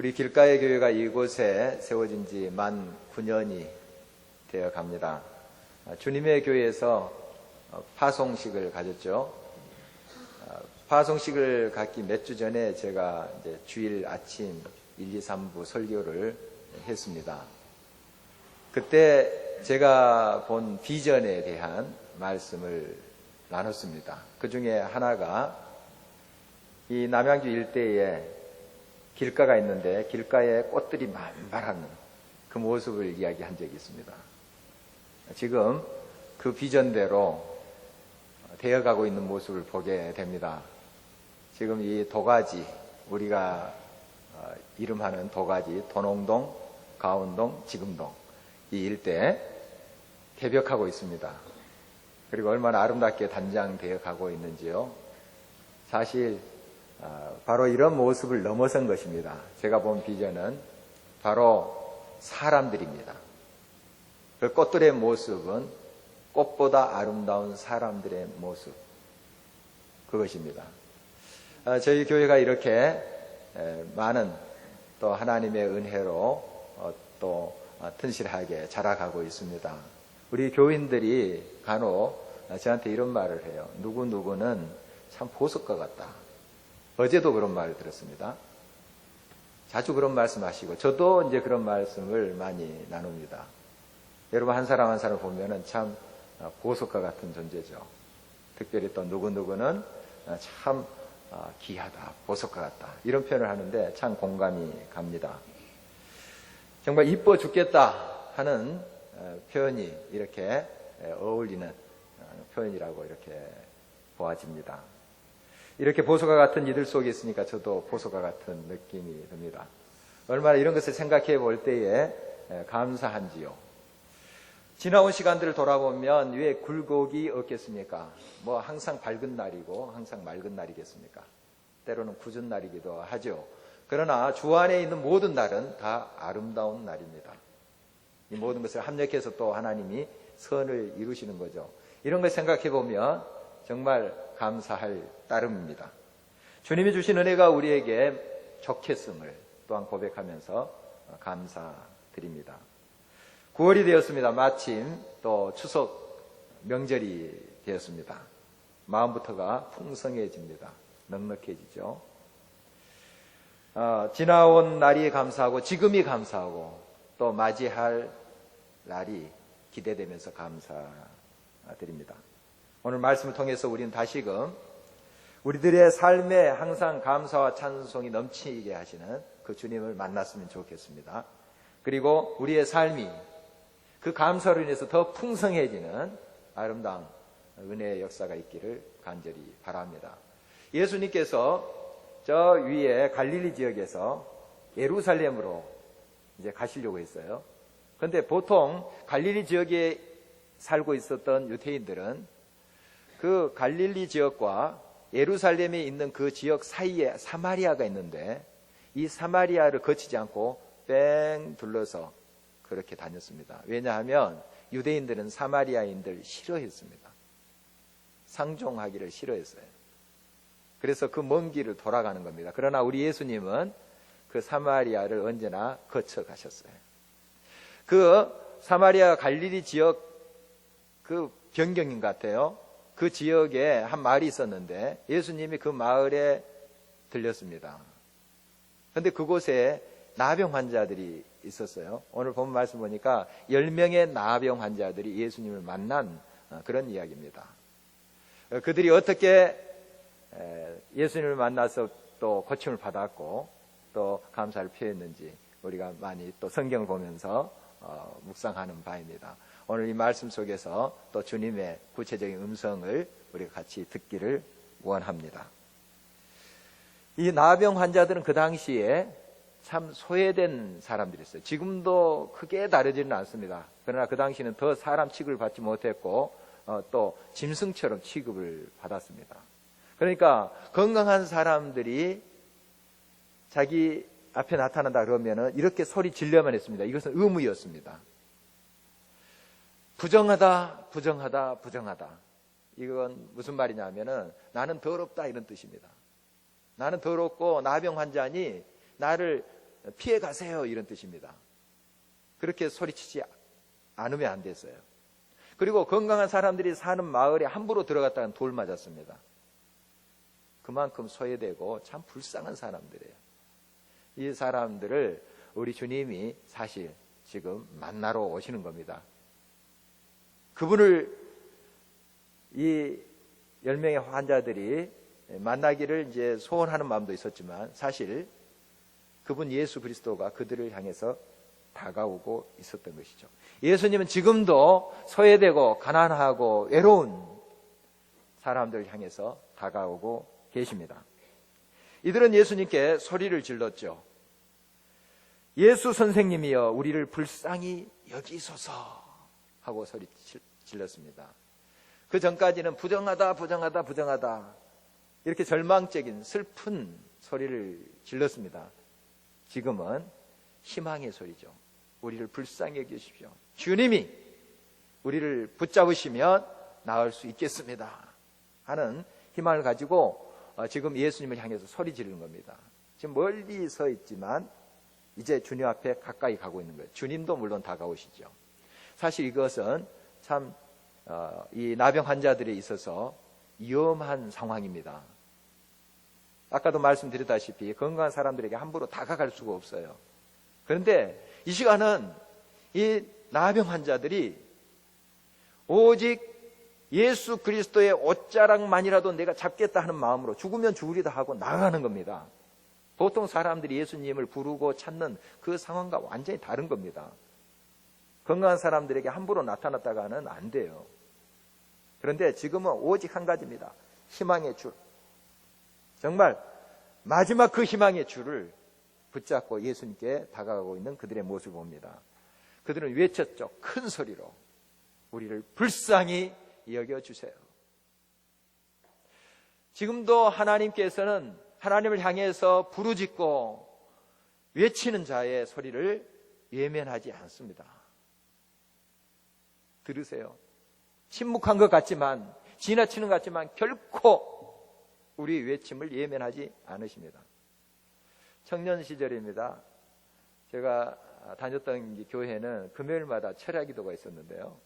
우리 길가의 교회가 이곳에 세워진 지 만 9년이 되어 갑니다. 아, 주님의 교회에서 어, 파송식을 가졌죠. 아, 파송식을 갖기 몇 주 전에 제가 주일 아침 1, 2, 3부 설교를 했습니다. 그때 제가 본 비전에 대한 말씀을 나눴습니다. 그 중에 하나가 이 남양주 일대에 길가가 있는데 길가에 꽃들이 만발한 그 모습을 이야기한 적이 있습니다. 지금 그 비전대로 되어가고 있는 모습을 보게 됩니다. 지금 이 도가지, 우리가 어, 이름하는 도가지, 도농동, 가운동, 지금동 이 일대 개벽하고 있습니다. 그리고 얼마나 아름답게 단장되어 가고 있는지요. 사실 어, 바로 이런 모습을 넘어선 것입니다. 제가 본 비전은 바로 사람들입니다. 그 꽃들의 모습은 꽃보다 아름다운 사람들의 모습. 그것입니다. 어, 저희 교회가 이렇게 많은 또 하나님의 은혜로 어, 또 튼실하게 자라가고 있습니다. 우리 교인들이 간혹 저한테 이런 말을 해요. 누구누구는 참 보석과 같다. 어제도 그런 말을 들었습니다. 자주 그런 말씀 하시고, 저도 이제 그런 말씀을 많이 나눕니다. 여러분, 한 사람 한 사람 보면은 참 보석과 같은 존재죠. 특별히 또 누구누구는 참 귀하다, 보석과 같다. 이런 표현을 하는데 참 공감이 갑니다. 정말 이뻐 죽겠다 하는 표현이 이렇게 어울리는 어, 표현이라고 이렇게 보아집니다. 이렇게 보소가 같은 이들 속에 있으니까 저도 보소가 같은 느낌이 듭니다. 얼마나 이런 것을 생각해 볼 때에 감사한지요. 지나온 시간들을 돌아보면 왜 굴곡이 없겠습니까? 뭐 항상 밝은 날이고 항상 맑은 날이겠습니까? 때로는 굳은 날이기도 하죠. 그러나 주 안에 있는 모든 날은 다 아름다운 날입니다. 이 모든 것을 합력해서 또 하나님이 선을 이루시는 거죠. 이런 걸 생각해 보면 정말 감사할 따름입니다. 주님이 주신 은혜가 우리에게 적했음을 또한 고백하면서 감사드립니다. 9월이 되었습니다. 마침 또 추석 명절이 되었습니다. 마음부터가 풍성해집니다. 넉넉해지죠. 어, 지나온 날이 감사하고 지금이 감사하고 또 맞이할 날이 기대되면서 감사드립니다. 오늘 말씀을 통해서 우리는 다시금 우리들의 삶에 항상 감사와 찬송이 넘치게 하시는 그 주님을 만났으면 좋겠습니다. 그리고 우리의 삶이 그 감사로 인해서 더 풍성해지는 아름다운 은혜의 역사가 있기를 간절히 바랍니다. 예수님께서 저 위에 갈릴리 지역에서 예루살렘으로 이제 가시려고 했어요. 그런데 보통 갈릴리 지역에 살고 있었던 유태인들은 그 갈릴리 지역과 예루살렘에 있는 그 지역 사이에 사마리아가 있는데 이 사마리아를 거치지 않고 뺑 둘러서 그렇게 다녔습니다. 왜냐하면 유대인들은 사마리아인들 싫어했습니다. 상종하기를 싫어했어요. 그래서 그 먼 길을 돌아가는 겁니다. 그러나 우리 예수님은 그 사마리아를 언제나 거쳐 가셨어요. 그 사마리아 갈릴리 지역 그 변경인 것 같아요. 그 지역에 한 마을이 있었는데 예수님이 그 마을에 들렸습니다. 그런데 그곳에 나병 환자들이 있었어요. 오늘 본 말씀 보니까 10명의 나병 환자들이 예수님을 만난 어, 그런 이야기입니다. 어, 그들이 어떻게 예수님을 만나서 또 고침을 받았고 또 감사를 표했는지 우리가 많이 또 성경을 보면서 어, 묵상하는 바입니다. 오늘 이 말씀 속에서 또 주님의 구체적인 음성을 우리가 같이 듣기를 원합니다. 이 나병 환자들은 그 당시에 참 소외된 사람들이었어요. 지금도 크게 다르지는 않습니다. 그러나 그 당시는 더 사람 취급을 받지 못했고 어, 또 짐승처럼 취급을 받았습니다. 그러니까 건강한 사람들이 자기 앞에 나타난다 그러면은 이렇게 소리 질려만 했습니다. 이것은 의무였습니다. 부정하다, 부정하다, 부정하다. 이건 무슨 말이냐면은 나는 더럽다 이런 뜻입니다. 나는 더럽고 나병 환자니 나를 피해 가세요. 이런 뜻입니다. 그렇게 소리치지 않으면 안 됐어요. 그리고 건강한 사람들이 사는 마을에 함부로 들어갔다간 돌 맞았습니다. 그만큼 소외되고 참 불쌍한 사람들이에요. 이 사람들을 우리 주님이 사실 지금 만나러 오시는 겁니다. 그분을 이 10명의 환자들이 만나기를 이제 소원하는 마음도 있었지만 사실 그분 예수 그리스도가 그들을 향해서 다가오고 있었던 것이죠. 예수님은 지금도 소외되고 가난하고 외로운 사람들을 향해서 다가오고 계십니다. 이들은 예수님께 소리를 질렀죠. 예수 선생님이여 우리를 불쌍히 여기소서 하고 소리 질렀습니다. 그 전까지는 부정하다, 부정하다, 부정하다. 이렇게 절망적인 슬픈 소리를 질렀습니다. 지금은 희망의 소리죠. 우리를 불쌍히 여기십시오. 주님이 우리를 붙잡으시면 나을 수 있겠습니다. 하는 희망을 가지고 어, 지금 예수님을 향해서 소리 지르는 겁니다. 지금 멀리 서 있지만 이제 주님 앞에 가까이 가고 있는 거예요. 주님도 물론 다가오시죠. 사실 이것은 참, 어, 이 나병 환자들에 있어서 위험한 상황입니다. 아까도 말씀드렸다시피 건강한 사람들에게 함부로 다가갈 수가 없어요. 그런데 이 시간은 이 나병 환자들이 오직 예수 그리스도의 옷자락만이라도 내가 잡겠다 하는 마음으로 죽으면 죽으리다 하고 나가는 겁니다. 보통 사람들이 예수님을 부르고 찾는 그 상황과 완전히 다른 겁니다. 건강한 사람들에게 함부로 나타났다가는 안 돼요. 그런데 지금은 오직 한 가지입니다. 희망의 줄. 정말 마지막 그 희망의 줄을 붙잡고 예수님께 다가가고 있는 그들의 모습을 봅니다. 그들은 외쳤죠. 큰 소리로. 우리를 불쌍히 여겨주세요. 지금도 하나님께서는 하나님을 향해서 부르짖고 외치는 자의 소리를 외면하지 않습니다. 들으세요. 침묵한 것 같지만, 지나치는 것 같지만, 결코 우리 외침을 예면하지 않으십니다. 청년 시절입니다. 제가 다녔던 교회는 금요일마다 철야 기도가 있었는데요.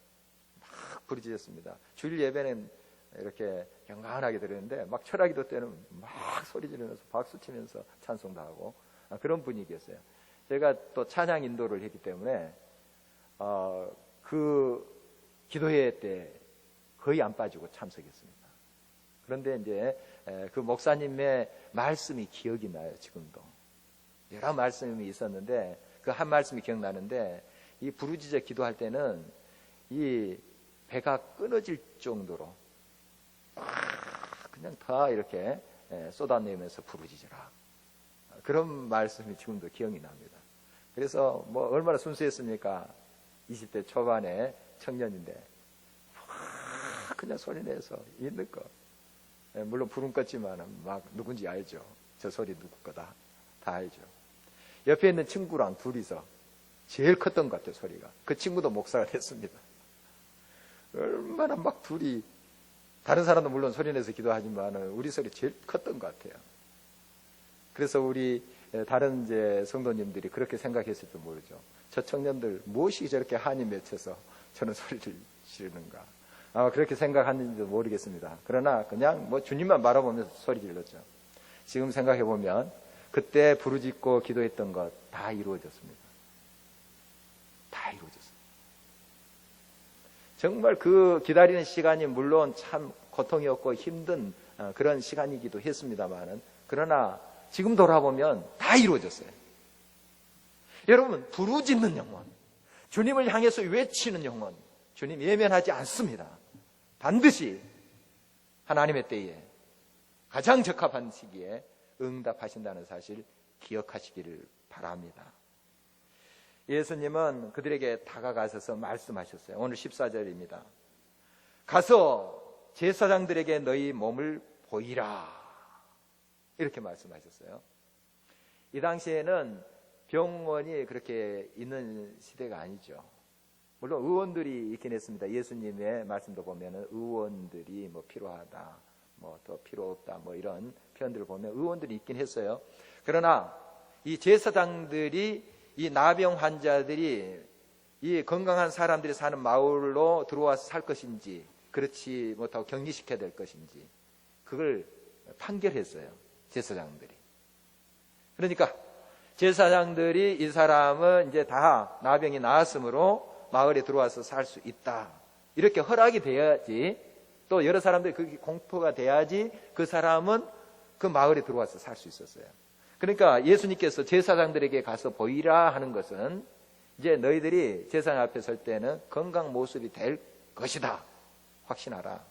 막 부르짖었습니다. 주일 예배는 이렇게 경건하게 들었는데 막 철야 기도 때는 막 소리 지르면서 박수 치면서 찬송도 하고 그런 분위기였어요. 제가 또 찬양 인도를 했기 때문에 어, 그 기도회 때 거의 안 빠지고 참석했습니다. 그런데 이제 그 목사님의 말씀이 기억이 나요, 지금도. 여러 말씀이 있었는데 그 한 말씀이 기억나는데 이 부르짖어 기도할 때는 이 배가 끊어질 정도로 그냥 다 이렇게 쏟아내면서 부르짖어라. 그런 말씀이 지금도 기억이 납니다. 그래서 뭐 얼마나 순수했습니까? 20대 초반에 청년인데 그냥 소리 내서 있는 거. 물론 부름 껐지만 막 누군지 알죠. 저 소리 누구 거다. 다 알죠. 옆에 있는 친구랑 둘이서 제일 컸던 것 같아요, 소리가. 그 친구도 목사가 됐습니다. 얼마나 막 둘이, 다른 사람도 물론 소리 내서 기도하지만 우리 소리 제일 컸던 것 같아요. 그래서 우리 다른 이제 성도님들이 그렇게 생각했을지 모르죠. 저 청년들 무엇이 저렇게 한이 맺혀서 저는 소리를 지르는가. 아, 그렇게 생각하는지도 모르겠습니다. 그러나 그냥 뭐 주님만 바라보면서 소리 질렀죠. 지금 생각해보면 그때 부르짖고 기도했던 것 다 이루어졌습니다. 다 이루어졌습니다. 정말 그 기다리는 시간이 물론 참 고통이었고 힘든 어, 그런 시간이기도 했습니다만은 그러나 지금 돌아보면 다 이루어졌어요. 여러분, 부르짖는 영혼, 주님을 향해서 외치는 영혼, 주님 예면하지 않습니다. 반드시 하나님의 때에 가장 적합한 시기에 응답하신다는 사실 기억하시기를 바랍니다. 예수님은 그들에게 다가가셔서 말씀하셨어요. 오늘 14절입니다. 가서 제사장들에게 너희 몸을 보이라. 이렇게 말씀하셨어요. 이 당시에는 병원이 그렇게 있는 시대가 아니죠. 물론 의원들이 있긴 했습니다. 예수님의 말씀도 보면은 의원들이 뭐 필요하다, 뭐 더 필요 없다, 뭐 이런 표현들을 보면 의원들이 있긴 했어요. 그러나 이 제사장들이 이 나병 환자들이 이 건강한 사람들이 사는 마을로 들어와서 살 것인지 그렇지 못하고 격리시켜야 될 것인지 그걸 판결했어요. 제사장들이. 그러니까 제사장들이 이 사람은 이제 다 나병이 나았으므로 마을에 들어와서 살 수 있다. 이렇게 허락이 돼야지 또 여러 사람들이 그게 공포가 돼야지 그 사람은 그 마을에 들어와서 살 수 있었어요. 그러니까 예수님께서 제사장들에게 가서 보이라 하는 것은 이제 너희들이 제사장 앞에 설 때는 건강 모습이 될 것이다. 확신하라.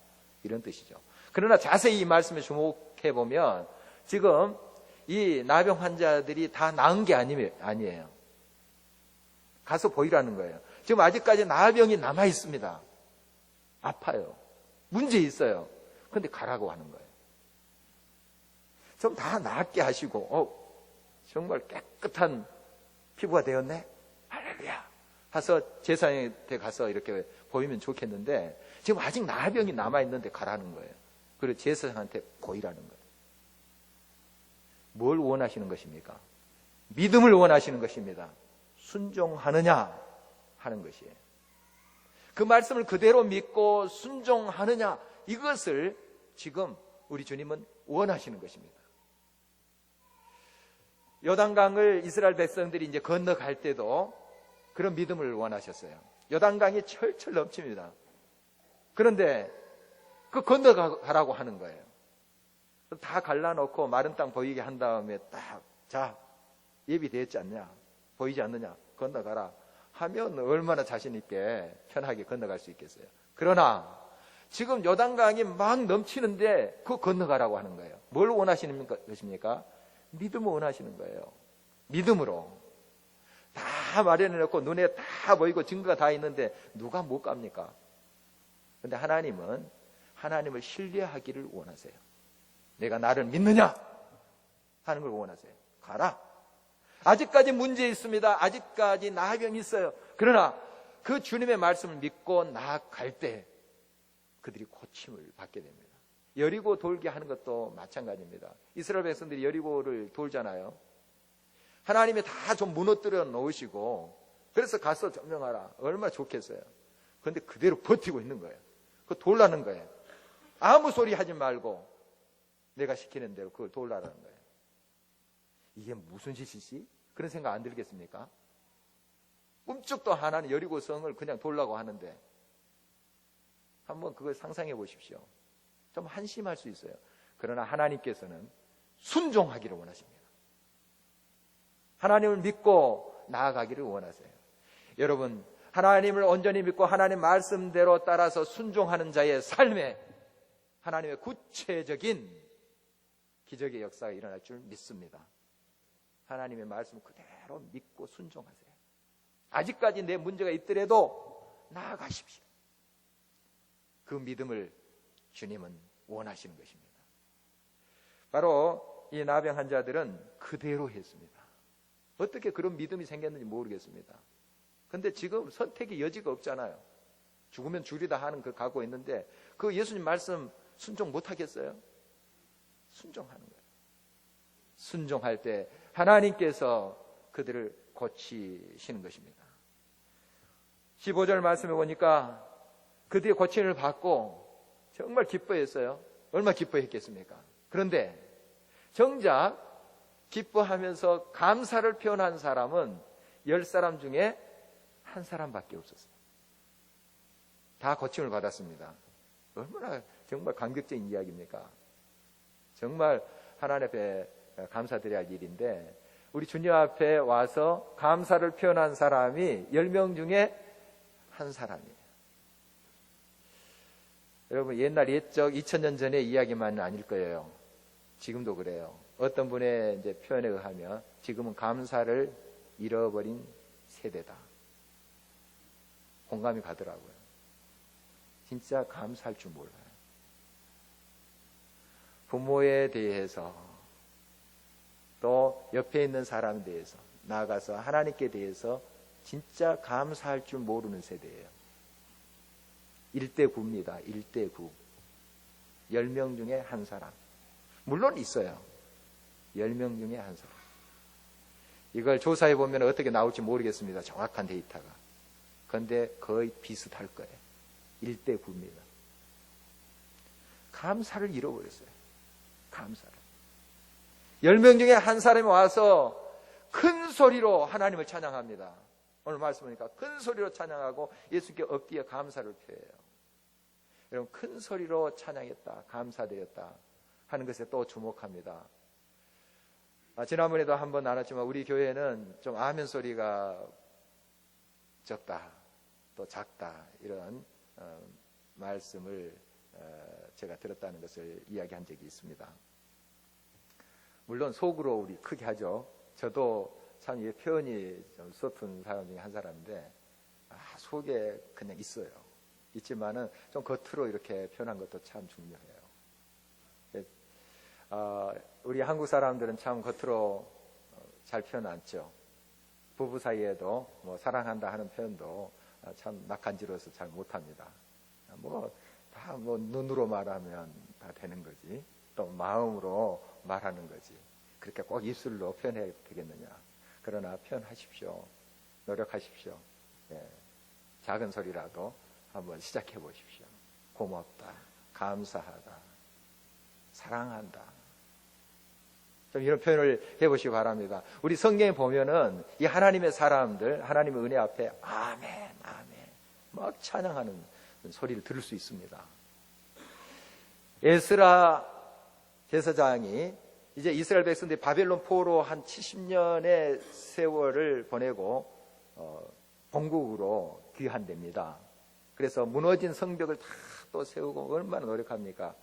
이런 뜻이죠. 그러나 자세히 이 말씀에 주목해 보면 지금 이 나병 환자들이 다 나은 게 아니, 아니에요. 가서 보이라는 거예요. 지금 아직까지 나병이 남아 있습니다. 아파요. 문제 있어요. 그런데 가라고 하는 거예요. 좀 다 낫게 하시고, 어, 정말 깨끗한 피부가 되었네? 할렐루야. 가서 제사장한테 가서 이렇게 보이면 좋겠는데, 지금 아직 나병이 남아있는데 가라는 거예요. 그리고 제사장한테 보이라는 거예요. 뭘 원하시는 것입니까? 믿음을 원하시는 것입니다. 순종하느냐 하는 것이에요. 그 말씀을 그대로 믿고 순종하느냐 이것을 지금 우리 주님은 원하시는 것입니다. 요단강을 이스라엘 백성들이 이제 건너갈 때도 그런 믿음을 원하셨어요. 요단강이 철철 넘칩니다. 그런데 그 건너가라고 하는 거예요. 다 갈라놓고 마른 땅 보이게 한 다음에 딱, 자, 예비되었지 않냐? 보이지 않느냐? 건너가라. 하면 얼마나 자신있게 편하게 건너갈 수 있겠어요. 그러나 지금 요단강이 막 넘치는데 그 건너가라고 하는 거예요. 뭘 원하시는 것입니까? 믿음을 원하시는 거예요. 믿음으로. 다 마련해 놓고 눈에 다 보이고 증거가 다 있는데 누가 못 갑니까? 근데 하나님은 하나님을 신뢰하기를 원하세요. 내가 나를 믿느냐? 하는 걸 원하세요. 가라. 아직까지 문제 있습니다. 아직까지 나병이 있어요. 그러나 그 주님의 말씀을 믿고 나아갈 때 그들이 고침을 받게 됩니다. 여리고 돌게 하는 것도 마찬가지입니다. 이스라엘 백성들이 여리고를 돌잖아요. 하나님이 다 좀 무너뜨려 놓으시고 그래서 가서 점령하라. 얼마나 좋겠어요. 그런데 그대로 버티고 있는 거예요. 그 돌라는 거예요. 아무 소리 하지 말고 내가 시키는 대로 그걸 돌라는 거예요. 이게 무슨 짓이지? 그런 생각 안 들겠습니까? 꿈쩍도 하나는 여리고성을 그냥 돌라고 하는데 한번 그걸 상상해 보십시오. 좀 한심할 수 있어요. 그러나 하나님께서는 순종하기를 원하십니다. 하나님을 믿고 나아가기를 원하세요. 여러분, 하나님을 온전히 믿고 하나님 말씀대로 따라서 순종하는 자의 삶에 하나님의 구체적인 기적의 역사가 일어날 줄 믿습니다. 하나님의 말씀 그대로 믿고 순종하세요. 아직까지 내 문제가 있더라도 나아가십시오. 그 믿음을 주님은 원하시는 것입니다. 바로 이 나병 환자들은 그대로 했습니다. 어떻게 그런 믿음이 생겼는지 모르겠습니다. 근데 지금 선택의 여지가 없잖아요. 죽으면 죽이다 하는 그 각오 있는데 그 예수님 말씀 순종 못 하겠어요? 순종하는 거예요. 순종할 때 하나님께서 그들을 고치시는 것입니다. 15절 말씀에 보니까 그들이 고침을 받고 정말 기뻐했어요. 얼마 기뻐했겠습니까? 그런데 정작 기뻐하면서 감사를 표현한 사람은 열 사람 중에 한 사람밖에 없었어요. 다 고침을 받았습니다. 얼마나 정말 감격적인 이야기입니까? 정말 하나님 앞에 감사드려야 할 일인데 우리 주님 앞에 와서 감사를 표현한 사람이 10명 중에 한 사람이에요. 여러분 옛날 옛적 2000년 전의 이야기만은 아닐 거예요. 지금도 그래요. 어떤 분의 이제 표현에 의하면 지금은 감사를 잃어버린 세대다. 공감이 가더라고요. 진짜 감사할 줄 몰라요. 부모에 대해서 또 옆에 있는 사람에 대해서 나아가서 하나님께 대해서 진짜 감사할 줄 모르는 세대예요. 1대 9입니다. 1대 9. 10명 중에 한 사람. 물론 있어요. 10명 중에 한 사람. 이걸 조사해 보면 어떻게 나올지 모르겠습니다. 정확한 데이터가. 그런데 거의 비슷할 거예요. 1대 9입니다. 감사를 잃어버렸어요. 감사를. 10명 중에 한 사람이 와서 큰 소리로 하나님을 찬양합니다. 오늘 말씀 보니까 큰 소리로 찬양하고 예수께 엎드려 감사를 표해요. 여러분 큰 소리로 찬양했다, 감사드렸다 하는 것에 또 주목합니다. 아, 지난번에도 한번 나눴지만 우리 교회는 좀 아멘 소리가 적다, 또 작다 이런 어, 말씀을 어, 제가 들었다는 것을 이야기한 적이 있습니다. 물론 속으로 우리 크게 하죠. 저도 참 이 표현이 좀 서툰 사람 중에 한 사람인데 아, 속에 그냥 있어요. 있지만은 좀 겉으로 이렇게 표현한 것도 참 중요해요. 예, 아, 우리 한국 사람들은 참 겉으로 어, 잘 표현 않죠. 부부 사이에도 뭐 사랑한다 하는 표현도 아, 참 낙한지로서 잘 못합니다. 뭐다뭐 눈으로 말하면 다 되는 거지. 또 마음으로 말하는 거지. 그렇게 꼭 입술로 표현해야 되겠느냐. 그러나 표현하십시오. 노력하십시오. 예. 작은 소리라도 한번 시작해 보십시오. 고맙다. 감사하다. 사랑한다. 좀 이런 표현을 해보시기 바랍니다. 우리 성경에 보면은 이 하나님의 사람들, 하나님의 은혜 앞에 아멘, 아멘. 막 찬양하는 소리를 들을 수 있습니다. 에스라 제사장이 이제 이스라엘 백성들이 바벨론 포로 한 70년의 세월을 보내고 어, 본국으로 귀환됩니다. 그래서 무너진 성벽을 다 또 세우고 얼마나 노력합니까?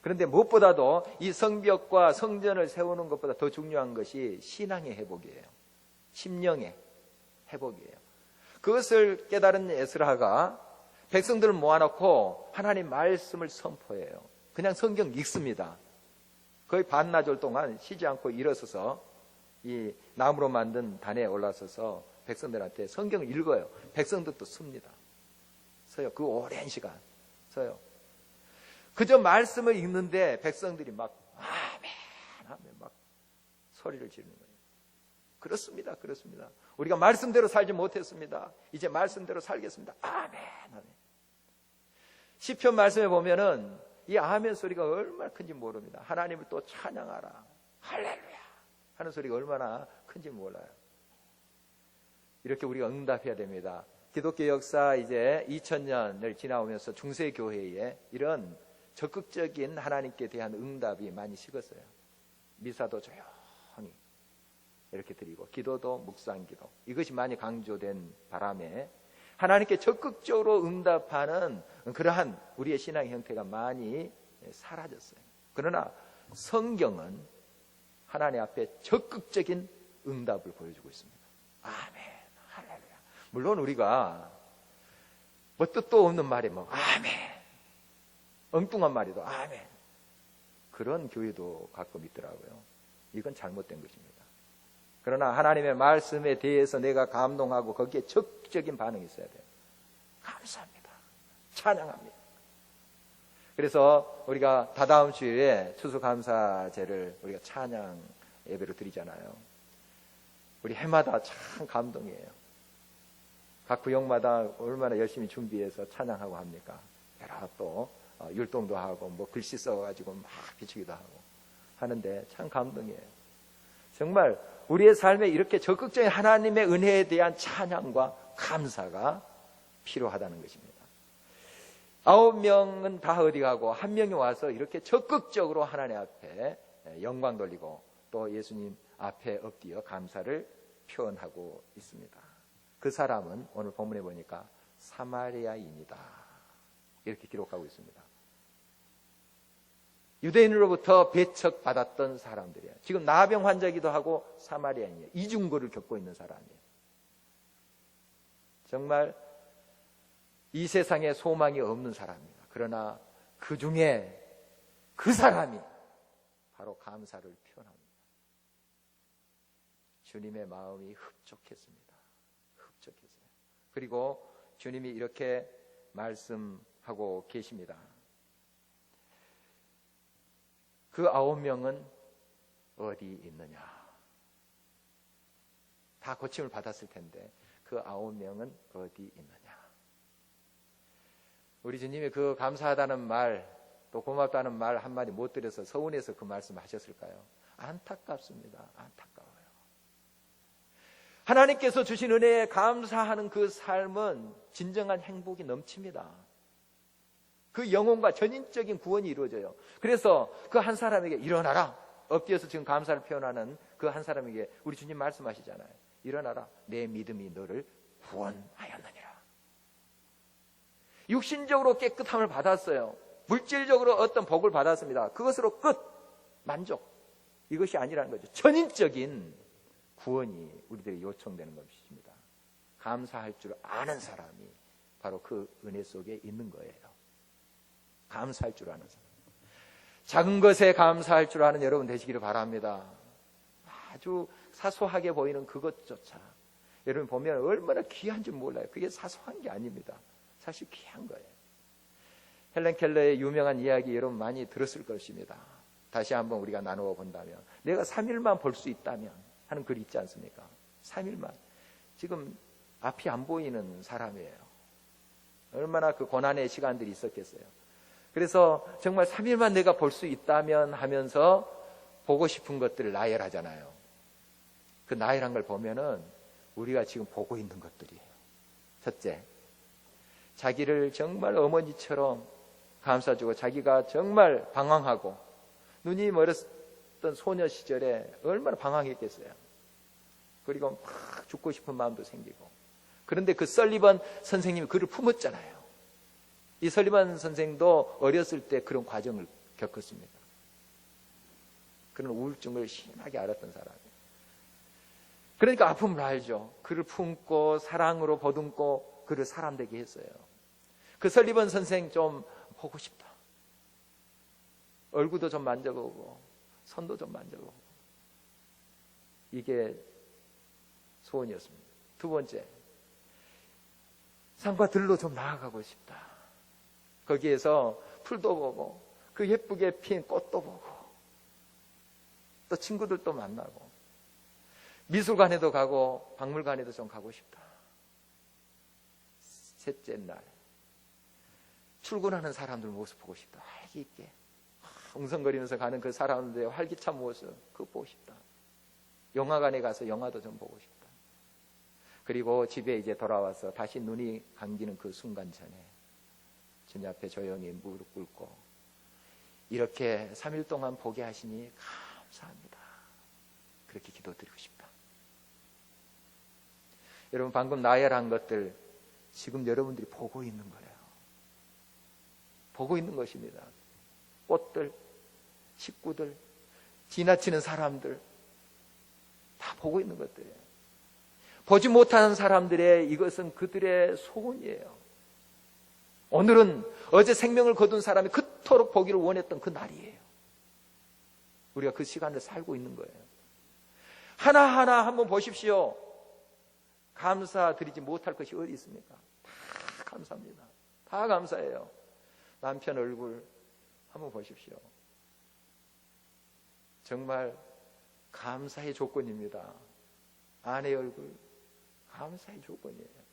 그런데 무엇보다도 이 성벽과 성전을 세우는 것보다 더 중요한 것이 신앙의 회복이에요. 심령의 회복이에요. 그것을 깨달은 에스라가 백성들을 모아놓고 하나님 말씀을 선포해요. 그냥 성경 읽습니다. 거의 반나절 동안 쉬지 않고 일어서서 이 나무로 만든 단에 올라서서 백성들한테 성경을 읽어요. 백성들도 씁니다. 서요. 그 오랜 시간 서요. 그저 말씀을 읽는데 백성들이 막 아멘 하면 막 소리를 지르는 거예요. 그렇습니다. 그렇습니다. 우리가 말씀대로 살지 못했습니다. 이제 말씀대로 살겠습니다. 아멘. 아멘. 시편 말씀에 보면은 이 아멘 소리가 얼마나 큰지 모릅니다. 하나님을 또 찬양하라. 할렐루야. 하는 소리가 얼마나 큰지 몰라요. 이렇게 우리가 응답해야 됩니다. 기독교 역사 이제 2000년을 지나오면서 중세 교회에 이런 적극적인 하나님께 대한 응답이 많이 식었어요. 미사도 조용히 이렇게 드리고 기도도 묵상기도 이것이 많이 강조된 바람에 하나님께 적극적으로 응답하는 그러한 우리의 신앙 형태가 많이 사라졌어요. 그러나 성경은 하나님 앞에 적극적인 응답을 보여주고 있습니다. 아멘. 할렐루야. 물론 우리가 뭐 뜻도 없는 말에 뭐 아멘. 엉뚱한 말이도 아멘. 그런 교회도 가끔 있더라고요. 이건 잘못된 것입니다. 그러나 하나님의 말씀에 대해서 내가 감동하고 거기에 적극적인 반응이 있어야 돼요. 감사합니다. 찬양합니다. 그래서 우리가 다다음 주에 추수감사제를 우리가 찬양 예배로 드리잖아요. 우리 해마다 참 감동이에요. 각 구역마다 얼마나 열심히 준비해서 찬양하고 합니까? 여러 또 어, 율동도 하고 뭐 글씨 써가지고 막 비추기도 하고 하는데 참 감동이에요. 정말 우리의 삶에 이렇게 적극적인 하나님의 은혜에 대한 찬양과 감사가 필요하다는 것입니다. 아홉 명은 다 어디 가고 한 명이 와서 이렇게 적극적으로 하나님 앞에 영광 돌리고 또 예수님 앞에 엎드려 감사를 표현하고 있습니다. 그 사람은 오늘 본문에 보니까 사마리아인이다. 이렇게 기록하고 있습니다. 유대인으로부터 배척받았던 사람들이에요. 지금 나병 환자기도 하고 사마리아인이에요. 이중고를 겪고 있는 사람이에요. 정말 이 세상에 소망이 없는 사람입니다. 그러나 그 중에 그 사람이 바로 감사를 표현합니다. 주님의 마음이 흡족했습니다. 흡족했어요. 그리고 주님이 이렇게 말씀하고 계십니다. 그 아홉 명은 어디 있느냐? 다 고침을 받았을 텐데 그 아홉 명은 어디 있느냐? 우리 주님이 그 감사하다는 말, 또 고맙다는 말 한마디 못 드려서 서운해서 그 말씀 하셨을까요? 안타깝습니다. 안타까워요. 하나님께서 주신 은혜에 감사하는 그 삶은 진정한 행복이 넘칩니다. 그 영혼과 전인적인 구원이 이루어져요. 그래서 그 한 사람에게 일어나라. 엎드려서 지금 감사를 표현하는 그 한 사람에게 우리 주님 말씀하시잖아요. 일어나라. 내 믿음이 너를 구원하였느니라. 육신적으로 깨끗함을 받았어요. 물질적으로 어떤 복을 받았습니다. 그것으로 끝. 만족. 이것이 아니라는 거죠. 전인적인 구원이 우리들에게 요청되는 것입니다. 감사할 줄 아는 사람이 바로 그 은혜 속에 있는 거예요. 감사할 줄 아는 사람. 작은 것에 감사할 줄 아는 여러분 되시기를 바랍니다. 아주 사소하게 보이는 그것조차 여러분 보면 얼마나 귀한지 몰라요. 그게 사소한 게 아닙니다. 사실 귀한 거예요. 헬렌 켈러의 유명한 이야기 여러분 많이 들었을 것입니다. 다시 한번 우리가 나누어 본다면 내가 3일만 볼 수 있다면 하는 글 있지 않습니까? 3일만. 지금 앞이 안 보이는 사람이에요. 얼마나 그 고난의 시간들이 있었겠어요. 그래서 정말 3일만 내가 볼 수 있다면 하면서 보고 싶은 것들을 나열하잖아요. 그 나열한 걸 보면은 우리가 지금 보고 있는 것들이에요. 첫째, 자기를 정말 어머니처럼 감싸주고 자기가 정말 방황하고 눈이 멀었던 소녀 시절에 얼마나 방황했겠어요. 그리고 막 죽고 싶은 마음도 생기고. 그런데 그 썰리번 선생님이 그를 품었잖아요. 이 설리반 선생도 어렸을 때 그런 과정을 겪었습니다. 그런 우울증을 심하게 앓았던 사람이에요. 그러니까 아픔을 알죠. 그를 품고 사랑으로 보듬고 그를 사람되게 했어요. 그 설리번 선생 좀 보고 싶다. 얼굴도 좀 만져보고 손도 좀 만져보고 이게 소원이었습니다. 두 번째 산과 들로 좀 나아가고 싶다. 거기에서 풀도 보고 그 예쁘게 핀 꽃도 보고 또 친구들도 만나고 미술관에도 가고 박물관에도 좀 가고 싶다. 셋째 날 출근하는 사람들 모습 보고 싶다. 활기 있게 웅성거리면서 가는 그 사람들의 활기찬 모습 그거 보고 싶다. 영화관에 가서 영화도 좀 보고 싶다. 그리고 집에 이제 돌아와서 다시 눈이 감기는 그 순간 전에 주님 앞에 조용히 무릎 꿇고 이렇게 3일 동안 보게 하시니 감사합니다. 그렇게 기도드리고 싶다. 여러분 방금 나열한 것들 지금 여러분들이 보고 있는 거예요. 보고 있는 것입니다. 꽃들, 식구들, 지나치는 사람들 다 보고 있는 것들이에요. 보지 못하는 사람들의 이것은 그들의 소원이에요. 오늘은 어제 생명을 거둔 사람이 그토록 보기를 원했던 그 날이에요. 우리가 그 시간을 살고 있는 거예요. 하나하나 한번 보십시오. 감사드리지 못할 것이 어디 있습니까? 다 감사합니다. 다 감사해요. 남편 얼굴 한번 보십시오. 정말 감사의 조건입니다. 아내 얼굴 감사의 조건이에요.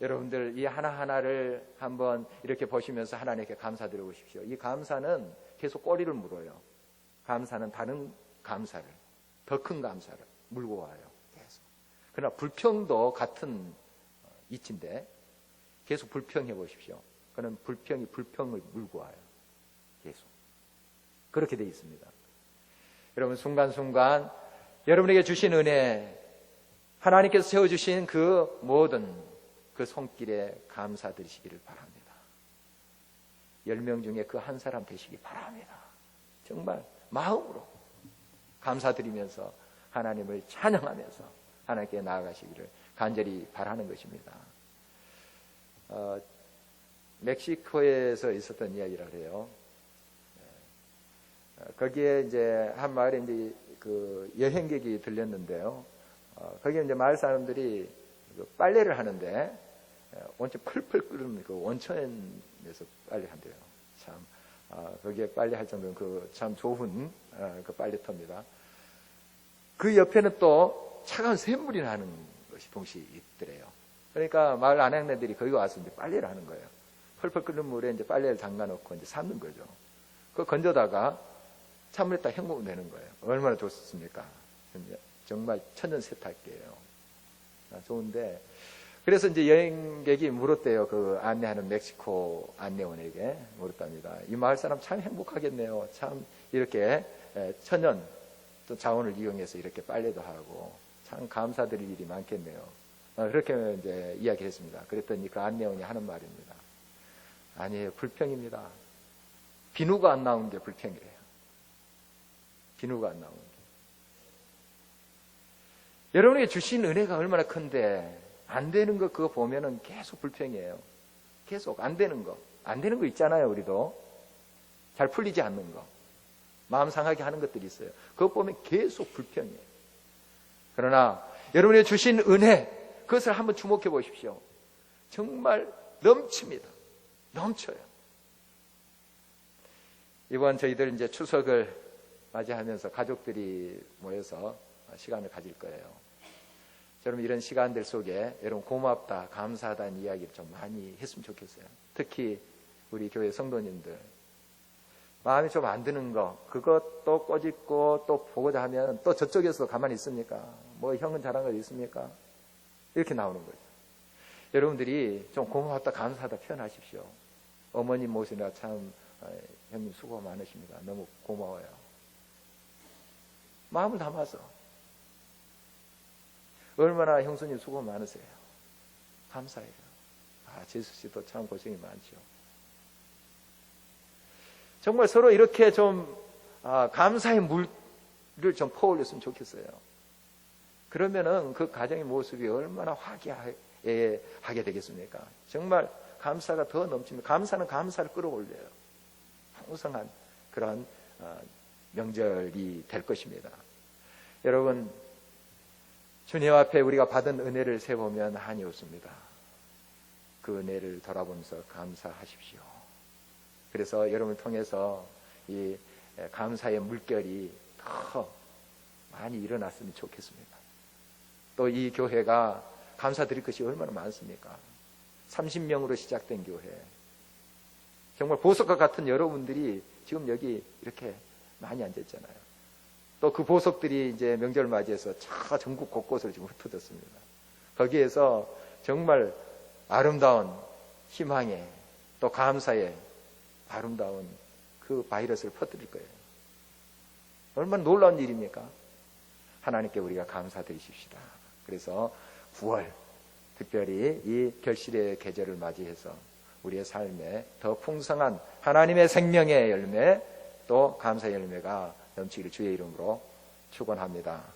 여러분들 이 하나하나를 한번 이렇게 보시면서 하나님께 감사드려 보십시오. 이 감사는 계속 꼬리를 물어요. 감사는 다른 감사를, 더 큰 감사를 물고 와요. 계속. 그러나 불평도 같은 이치인데 계속 불평해 보십시오. 그는 불평이 불평을 물고 와요. 계속. 그렇게 되어 있습니다. 여러분 순간순간 여러분에게 주신 은혜, 하나님께서 세워주신 그 모든 그 손길에 감사드리시기를 바랍니다. 열 명 중에 그 한 사람 되시기 바랍니다. 정말 마음으로 감사드리면서 하나님을 찬양하면서 하나님께 나아가시기를 간절히 바라는 것입니다. 어, 멕시코에서 있었던 이야기라 그래요. 어, 거기에 이제 한 마을에 이제 그 여행객이 들렸는데요. 어, 거기에 이제 마을 사람들이 그 빨래를 하는데 온천 펄펄 끓는 그 원천에서 빨래 한대요. 참 어, 거기에 빨래 할 정도는 그 참 좋은 어, 그 빨래터입니다. 그 옆에는 또 차가운 샘물이 나는 것이 동시에 있더래요. 그러니까 마을 아낙네들이 거기 와서 이제 빨래를 하는 거예요. 펄펄 끓는 물에 이제 빨래를 담가 놓고 이제 삶는 거죠. 그거 건져다가 찬물에 딱 헹구면 되는 거예요. 얼마나 좋습니까? 정말 천연 세탁기예요. 아, 좋은데 그래서 이제 여행객이 물었대요. 그 안내하는 멕시코 안내원에게 물었답니다. 이 마을 사람 참 행복하겠네요. 참 이렇게 에, 천연 또 자원을 이용해서 이렇게 빨래도 하고 참 감사드릴 일이 많겠네요. 어, 그렇게 이제 이야기했습니다. 그랬더니 그 안내원이 하는 말입니다. 아니에요. 불평입니다. 비누가 안 나오는 게 불평이래요. 비누가 안 나오는 게. 여러분에게 주신 은혜가 얼마나 큰데 안 되는 거 그거 보면은 계속 불평이에요. 계속 안 되는 거. 안 되는 거 있잖아요, 우리도. 잘 풀리지 않는 거. 마음 상하게 하는 것들이 있어요. 그것 보면 계속 불평이에요. 그러나 여러분의 주신 은혜, 그것을 한번 주목해 보십시오. 정말 넘칩니다. 넘쳐요. 이번 저희들 이제 추석을 맞이하면서 가족들이 모여서 시간을 가질 거예요. 여러분 이런 시간들 속에 여러분 고맙다, 감사하다는 이야기를 좀 많이 했으면 좋겠어요. 특히 우리 교회 성도님들 마음이 좀 안 드는 거 그것도 꼬집고 또 보고자 하면 또 저쪽에서 가만히 있습니까? 뭐 형은 잘한 거 있습니까? 이렇게 나오는 거죠. 여러분들이 좀 고맙다, 감사하다 표현하십시오. 어머님 모시느라 참 어, 형님 수고 많으십니다. 너무 고마워요. 마음을 담아서 얼마나 형수님 수고 많으세요. 감사해요. 아, 재수 씨도 참 고생이 많죠. 정말 서로 이렇게 좀 아, 감사의 물을 좀 퍼올렸으면 좋겠어요. 그러면은 그 가정의 모습이 얼마나 화기하게 하게 되겠습니까? 정말 감사가 더 넘칩니다. 감사는 감사를 끌어올려요. 풍성한 그런 어, 명절이 될 것입니다. 여러분, 주님 앞에 우리가 받은 은혜를 세보면 한이 없습니다. 그 은혜를 돌아보면서 감사하십시오. 그래서 여러분을 통해서 이 감사의 물결이 더 많이 일어났으면 좋겠습니다. 또 이 교회가 감사드릴 것이 얼마나 많습니까? 30명으로 시작된 교회. 정말 보석과 같은 여러분들이 지금 여기 이렇게 많이 앉아있잖아요. 또 그 보석들이 이제 명절 맞이해서 차 전국 곳곳을 지금 흩어졌습니다. 거기에서 정말 아름다운 희망의 또 감사의 아름다운 그 바이러스를 퍼뜨릴 거예요. 얼마나 놀라운 일입니까? 하나님께 우리가 감사드리십시다. 그래서 9월 특별히 이 결실의 계절을 맞이해서 우리의 삶에 더 풍성한 하나님의 생명의 열매 또 감사의 열매가 넘치기를 주의 이름으로 축원합니다.